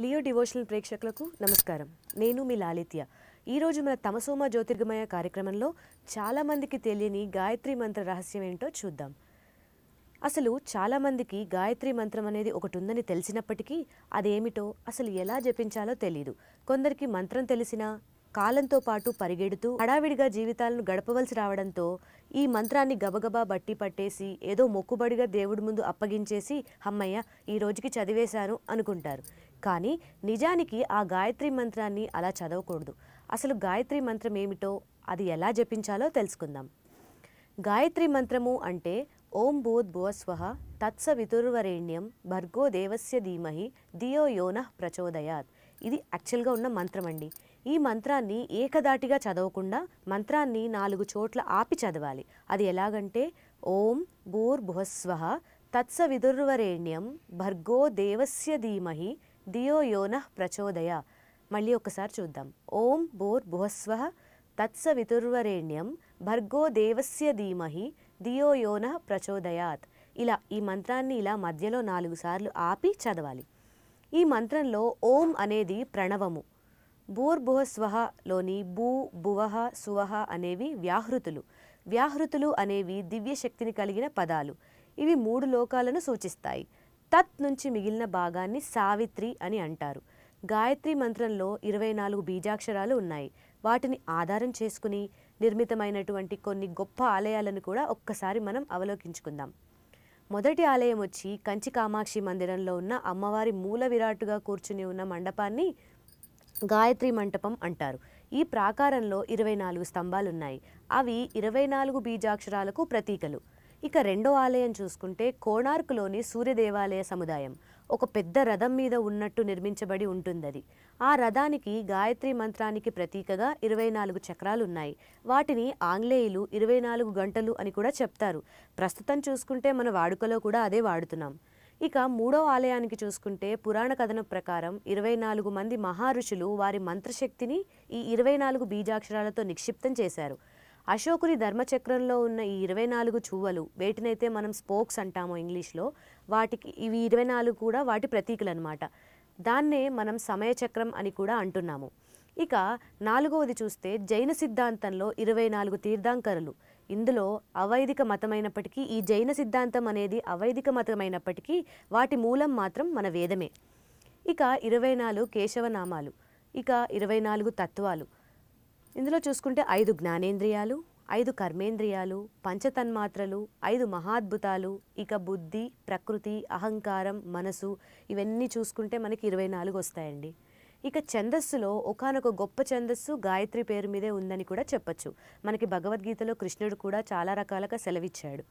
Leo devotional ప్రేక్షకులకు నమస్కారం. నేను మీ లాలిత్య. ఈరోజు మన తమసోమ జ్యోతిర్గమయ కార్యక్రమంలో చాలామందికి తెలియని గాయత్రి మంత్ర రహస్యం ఏంటో చూద్దాం. అసలు చాలామందికి గాయత్రి మంత్రం అనేది ఒకటి ఉందని తెలిసినప్పటికీ అదేమిటో అసలు ఎలా జపించాలో తెలియదు కొందరికి మంత్రం తెలిసినా కాలంతో పాటు పరిగెడుతూ హడావిడిగా జీవితాలను గడపవలసి రావడంతో ఈ మంత్రాన్ని గబగబా బట్టి పట్టేసి ఏదో మొక్కుబడిగా దేవుడి ముందు అప్పగించేసి అమ్మయ్య ఈ రోజుకి చదివేశాను అనుకుంటారు. కానీ నిజానికి ఆ గాయత్రి మంత్రాన్ని అలా చదవకూడదు. అసలు గాయత్రి మంత్రం ఏమిటో అది ఎలా జపించాలో తెలుసుకుందాం. గాయత్రి మంత్రము అంటే ఓం భూత్ తత్స తత్సవితుర్వరేణ్యం భర్గో దేవస్య ధీమహి ధియో యోనః ప్రచోదయాత్ ఇది యాక్చువల్గా ఉన్న మంత్రం అండి. ఈ మంత్రాన్ని ఏకదాటిగా చదవకుండా మంత్రాన్ని నాలుగు చోట్ల ఆపి చదవాలి. అది ఎలాగంటే ఓం భూర్భువస్వహ తత్సవిదుర్వరేణ్యం భర్గో దేవస్య ధీమహి దియో యోనః ప్రచోదయ. మళ్ళీ ఒకసారి చూద్దాం. ఓం భూర్భువస్వహ తత్సవితుర్వరేణ్యం భర్గో దేవస్య ధీమహి దియో యోనః ప్రచోదయాత్. ఇలా ఈ మంత్రాన్ని ఇలా మధ్యలో నాలుగు సార్లు ఆపి చదవాలి. ఈ మంత్రంలో ఓం అనేది ప్రణవము. భూర్భువస్వహలోని భూ భువహ సువహ అనేవి వ్యాహృతులు. వ్యాహృతులు అనేవి దివ్య శక్తిని కలిగిన పదాలు. ఇవి మూడు లోకాలను సూచిస్తాయి. తత్ నుంచి మిగిలిన భాగాన్ని సావిత్రి అని అంటారు. గాయత్రి మంత్రంలో ఇరవై నాలుగు బీజాక్షరాలు ఉన్నాయి. వాటిని ఆధారం చేసుకుని నిర్మితమైనటువంటి కొన్ని గొప్ప ఆలయాలను కూడా ఒక్కసారి మనం అవలోకించుకుందాం. మొదటి ఆలయం వచ్చి కంచి కామాక్షి మందిరంలో ఉన్న అమ్మవారి మూల విరాటుగా కూర్చుని ఉన్న మండపాన్ని గాయత్రి మంటపం అంటారు. ఈ ప్రాకారంలో ఇరవై నాలుగు స్తంభాలు ఉన్నాయి అవి ఇరవై నాలుగు బీజాక్షరాలకు ప్రతీకలు. ఇక రెండో ఆలయం చూసుకుంటే కోణార్కులోని సూర్య దేవాలయ సముదాయం. ఒక పెద్ద రథం మీద ఉన్నట్టు నిర్మించబడి ఉంటుందది. ఆ రథానికి గాయత్రి మంత్రానికి ప్రతీకగా ఇరవై నాలుగు చక్రాలు ఉన్నాయి వాటిని ఆంగ్లేయులు ఇరవై నాలుగు గంటలు అని కూడా చెప్తారు. ప్రస్తుతం చూసుకుంటే మన వాడుకలో కూడా అదే వాడుతున్నాం. ఇక మూడో ఆలయానికి చూసుకుంటే పురాణ కథనం ప్రకారం ఇరవై నాలుగు మంది మహారుషులు వారి మంత్రశక్తిని ఈ ఇరవై నాలుగు బీజాక్షరాలతో నిక్షిప్తం చేశారు. అశోకుని ధర్మచక్రంలో ఉన్న ఈ ఇరవై నాలుగు చువ్వలు వేటినైతే మనం స్పోక్స్ అంటామో ఇంగ్లీష్లో వాటికి ఇవి ఇరవై నాలుగు కూడా వాటి ప్రతీకలు అనమాట దాన్నే మనం సమయచక్రం అని కూడా అంటున్నాము. ఇక నాలుగవది చూస్తే జైన సిద్ధాంతంలో ఇరవై నాలుగు తీర్థాంకరులు. ఇందులో అవైదిక మతమైనప్పటికీ ఈ జైన సిద్ధాంతం అనేది అవైదిక మతమైనప్పటికీ వాటి మూలం మాత్రం మన వేదమే. ఇక ఇరవై నాలుగు కేశవనామాలు. ఇక ఇరవై నాలుగు తత్వాలు. ఇందులో చూసుకుంటే ఐదు జ్ఞానేంద్రియాలు ఐదు కర్మేంద్రియాలు పంచతన్మాత్రలు ఐదు మహాద్భుతాలు ఇక బుద్ధి ప్రకృతి అహంకారం మనసు ఇవన్నీ చూసుకుంటే మనకి ఇరవై నాలుగు వస్తాయండి. ఇక ఛందస్సులో ఒకానొక గొప్ప ఛందస్సు గాయత్రి పేరు మీదే ఉందని కూడా చెప్పొచ్చు. మనకి భగవద్గీతలో కృష్ణుడు కూడా చాలా రకాలుగా సెలవిచ్చాడు.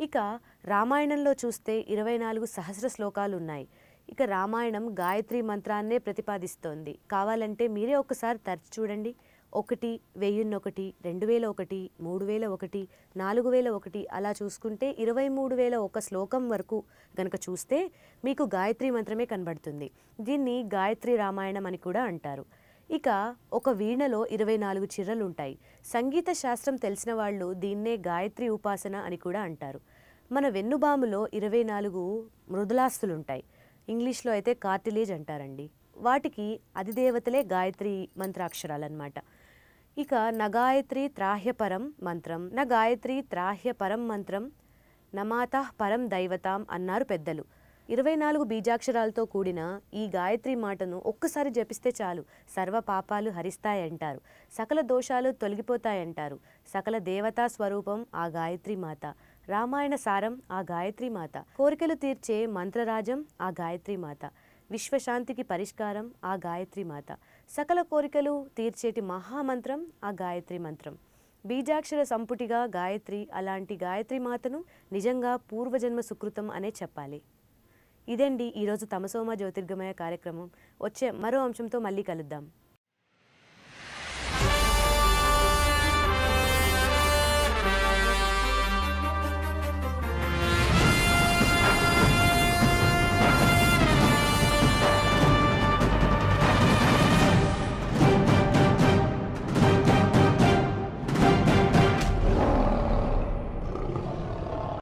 ఇక రామాయణంలో చూస్తే ఇరవై నాలుగు సహస్ర శ్లోకాలు ఉన్నాయి ఇక రామాయణం గాయత్రి మంత్రాన్నే ప్రతిపాదిస్తోంది. కావాలంటే మీరే ఒకసారి తరచి చూడండి. ఒకటి వెయ్యిన్నొకటి రెండు వేల ఒకటి మూడు వేల ఒకటి నాలుగు వేల ఒకటి అలా చూసుకుంటే ఇరవై మూడు వేల ఒక శ్లోకం వరకు గనక చూస్తే మీకు గాయత్రి మంత్రమే కనబడుతుంది. దీన్ని గాయత్రి రామాయణం అని కూడా అంటారు. ఇక ఒక వీణలో ఇరవై నాలుగు చిర్రలు ఉంటాయి సంగీత శాస్త్రం తెలిసిన వాళ్ళు దీన్నే గాయత్రి ఉపాసన అని కూడా అంటారు. మన వెన్నుబాములో ఇరవై నాలుగు మృదులాస్తులుంటాయి. ఇంగ్లీష్లో అయితే కార్టిలేజ్ అంటారండి. వాటికి అధిదేవతలే గాయత్రి మంత్రాక్షరాలన్నమాట. ఇక నగాయత్రి త్రాహ్యపరం మంత్రం న గాయత్రి త్రాహ్యపరం మంత్రం నమాత పరం దైవతాం అన్నారు పెద్దలు. ఇరవై నాలుగు బీజాక్షరాలతో కూడిన ఈ గాయత్రి మాటను ఒక్కసారి జపిస్తే చాలు. సర్వ పాపాలు హరిస్తాయంటారు. సకల దోషాలు తొలగిపోతాయంటారు. సకల దేవతా స్వరూపం ఆ గాయత్రి మాత. రామాయణ సారం ఆ గాయత్రి మాత. కోరికలు తీర్చే మంత్రరాజం ఆ గాయత్రి మాత. విశ్వశాంతికి పరిష్కారం ఆ గాయత్రి మాత. సకల కోరికలు తీర్చేటి మహామంత్రం ఆ గాయత్రి మంత్రం. బీజాక్షర సంపుటిగా గాయత్రి అలాంటి గాయత్రి మాతను నిజంగా పూర్వజన్మ సుకృతం అనే చెప్పాలి. ఇదండి ఈరోజు తమసోమ జ్యోతిర్గమయ కార్యక్రమం. వచ్చే మరో అంశంతో మళ్ళీ కలుద్దాం.